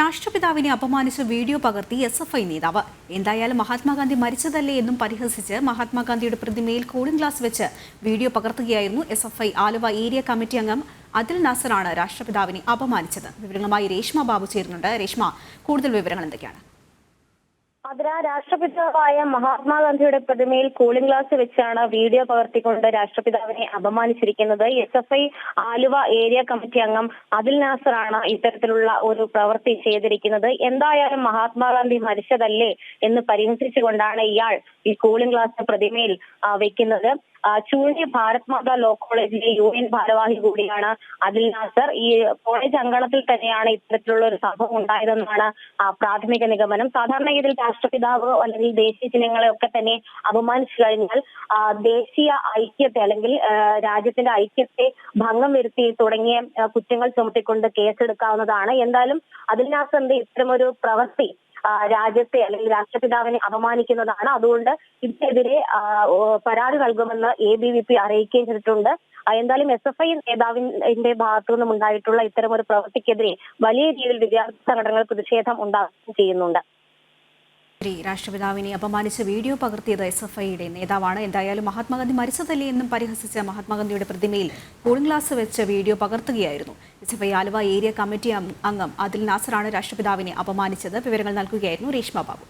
രാഷ്ട്രപിതാവിനെ അപമാനിച്ച വീഡിയോ പകർത്തി S F I നേതാവ്. എന്തായാലും മഹാത്മാഗാന്ധി മരിച്ചതല്ലേ എന്നും പരിഹസിച്ച് മഹാത്മാഗാന്ധിയുടെ പ്രതിമയിൽ കൂളിംഗ് ഗ്ലാസ് വെച്ച് video പകർത്തുകയായിരുന്നു S F I Aluva area committee അംഗം അതിൽ നാസറാണ് രാഷ്ട്രപിതാവിനെ അപമാനിച്ചത്. വിവരങ്ങളുമായി രേഷ്മ ബാബു ചേരുന്നുണ്ട്. രേഷ്മ കൂടുതൽ വിവരങ്ങൾ എന്തൊക്കെയാണ്? അതിനാ രാഷ്ട്രപിതാവായ മഹാത്മാഗാന്ധിയുടെ പ്രതിമയിൽ കൂളിംഗ് ഗ്ലാസ് വെച്ചാണ് വീഡിയോ പകർത്തിക്കൊണ്ട് രാഷ്ട്രപിതാവിനെ അപമാനിച്ചിരിക്കുന്നത്. S F I Aluva area committee അംഗം അതിൽ നാസറാണ് ഇത്തരത്തിലുള്ള ഒരു പ്രവൃത്തി ചെയ്തിരിക്കുന്നത്. എന്തായാലും മഹാത്മാഗാന്ധി മരിച്ചതല്ലേ എന്ന് പരിഹസിച്ചുകൊണ്ടാണ് ഇയാൾ ഈ കൂളിംഗ് ഗ്ലാസ് പ്രതിമയിൽ വെക്കുന്നത്. ചൂണ്ടി ഭാരത് മാതാ ലോ കോളേജിലെ യു എൻ ഭാരവാഹി കൂടിയാണ് അതിൽ നാസർ. ഈ കോളേജ് അങ്കണത്തിൽ തന്നെയാണ് ഇത്തരത്തിലുള്ള ഒരു സംഭവം ഉണ്ടായതെന്നാണ് പ്രാഥമിക നിഗമനം. സാധാരണ ഇതിൽ രാഷ്ട്രപിതാവ് അല്ലെങ്കിൽ ദേശീയ ചിഹ്നങ്ങളെ ഒക്കെ തന്നെ അപമാനിച്ചു കഴിഞ്ഞാൽ ദേശീയ ഐക്യത്തെ അല്ലെങ്കിൽ രാജ്യത്തിന്റെ ഐക്യത്തെ ഭംഗം വരുത്തി തുടങ്ങിയ കുറ്റങ്ങൾ ചുമത്തിക്കൊണ്ട് കേസെടുക്കാവുന്നതാണ്. എന്തായാലും അതിനകത്ത് എന്ത് ഇത്തരമൊരു പ്രവൃത്തി രാജ്യത്തെ അല്ലെങ്കിൽ രാഷ്ട്രപിതാവിനെ അപമാനിക്കുന്നതാണ്. അതുകൊണ്ട് ഇതിനെതിരെ പരാതി നൽകുമെന്ന് എ ബി വി പി അറിയിക്കുകയും ചെയ്തിട്ടുണ്ട്. എന്തായാലും എസ് എഫ് ഐ നേതാവിന്റെ ഭാഗത്തു നിന്നും ഉണ്ടായിട്ടുള്ള ഇത്തരം ഒരു പ്രവൃത്തിക്കെതിരെ വലിയ രീതിയിൽ വിദ്യാർത്ഥി സംഘടനകൾ പ്രതിഷേധം ഉണ്ടാക്കുകയും ചെയ്യുന്നുണ്ട്. രാഷ്ട്രപിതാവിനെ അപമാനിച്ച് വീഡിയോ പകർത്തിയത് എസ് എഫ് ഐയുടെ നേതാവാണ്. എന്തായാലും മഹാത്മാഗാന്ധി മരിച്ചതല്ലേ എന്നും പരിഹസിച്ച മഹാത്മാഗാന്ധിയുടെ പ്രതിമയിൽ കൂളിംഗ് ഗ്ലാസ് വെച്ച് video പകർത്തുകയായിരുന്നു. S F I Aluva area committee അംഗം അതിൽ നാസറാണ് രാഷ്ട്രപിതാവിനെ അപമാനിച്ചത്. വിവരങ്ങൾ നൽകുകയായിരുന്നു രേഷ്മ ബാബു.